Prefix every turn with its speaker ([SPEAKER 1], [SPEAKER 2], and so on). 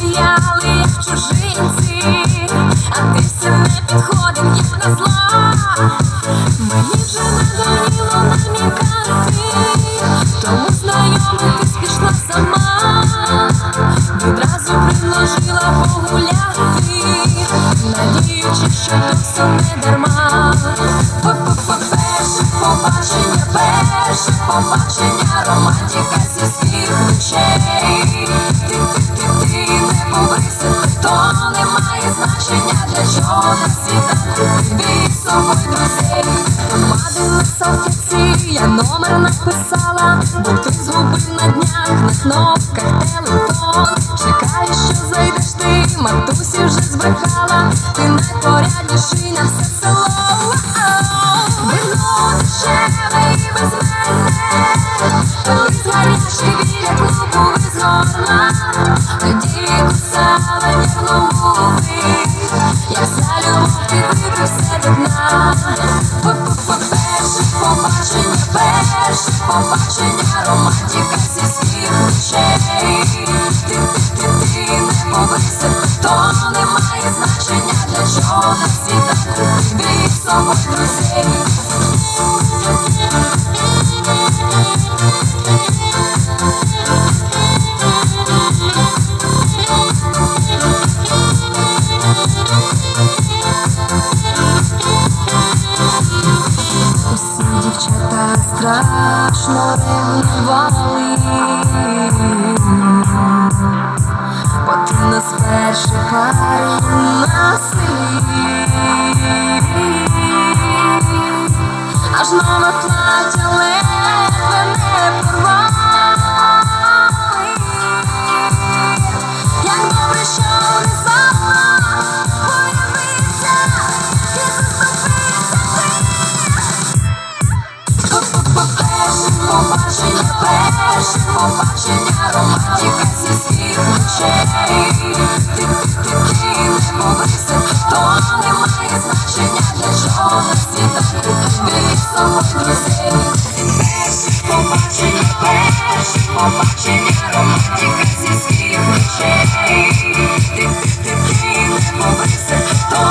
[SPEAKER 1] засіяли чужинці, а ти все не підходив, як на зла. Мені вже надоїло намікати, тому знайомитись спішла сама, відразу предложила погуляти, Надіючи, що то все не дарма. Перше побачення, перше побачення, романтика зі всіх очей. Я номер написала, бо ти згубив на днях на кнопках телефон. Чекаю, що зайдеш ти, матусі вже збрехала, ти найпорядніший на все село. Тоді кусала за любов ти випив все до дна. П-п-п-перше побачення, перше побачення, романтика сільських ночей. Ти-ти-ти-ти, не побрися, то не має ревнували, бо ти перших пар на селі. Аж нове плаття ледве не порвали. Перше побачення, романтика сільських ночей. Ти, ти, ти, ти не побрися, то не має значення, для чого на світанку ти з собою друзей. Перше побачення, перше побачення, романтика сільських ночей. Ти, ти, ти, ти не побрися, то